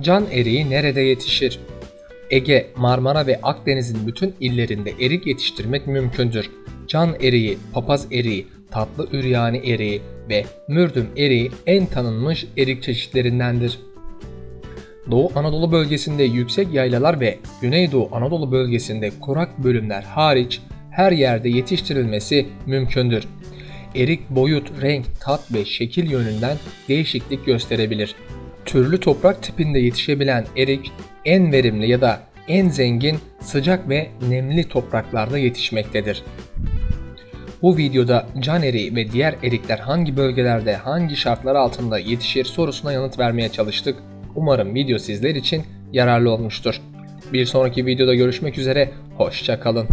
Can eriği nerede yetişir? Ege, Marmara ve Akdeniz'in bütün illerinde erik yetiştirmek mümkündür. Can eriği, papaz eriği, tatlı üryani eriği ve mürdüm eriği en tanınmış erik çeşitlerindendir. Doğu Anadolu bölgesinde yüksek yaylalar ve Güneydoğu Anadolu bölgesinde kurak bölümler hariç her yerde yetiştirilmesi mümkündür. Erik boyut, renk, tat ve şekil yönünden değişiklik gösterebilir. Türlü toprak tipinde yetişebilen erik en verimli ya da en zengin sıcak ve nemli topraklarda yetişmektedir. Bu videoda can eriği ve diğer erikler hangi bölgelerde hangi şartlar altında yetişir sorusuna yanıt vermeye çalıştık. Umarım video sizler için yararlı olmuştur. Bir sonraki videoda görüşmek üzere, hoşça kalın.